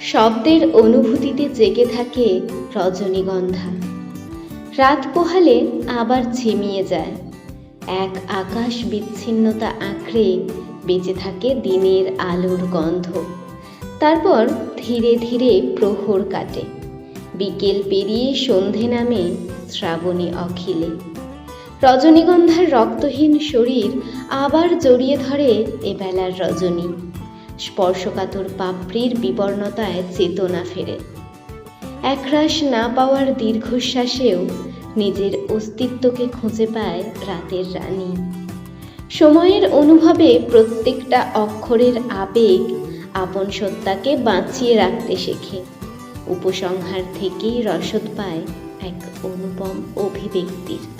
শব্দের অনুভূতিতে জেগে থাকে রজনীগন্ধা। রাত পোহালে আবার ঝিমিয়ে যায়। এক আকাশ বিচ্ছিন্নতা আঁকড়ে বেঁচে থাকে দিনের আলোর গন্ধ। তারপর ধীরে ধীরে প্রহর কাটে। বিকেল পেরিয়ে সন্ধে নামে শ্রাবণী অখিলে। রজনীগন্ধার রক্তহীন শরীর আবার জড়িয়ে ধরে এবেলার রজনী। স্পর্শকাতর পাপড়ির বিবর্ণতায় চেতনা ফেরে। একরাশ না পাওয়ার দীর্ঘশ্বাসেও নিজের অস্তিত্বকে খুঁজে পায় রাতের রানী। সময়ের অনুভবে প্রত্যেকটা অক্ষরের আবেগ আপন সত্তাকে বাঁচিয়ে রাখতে শেখে। উপসংহার থেকেই রসদ পায় এক অনুপম অভিব্যক্তির।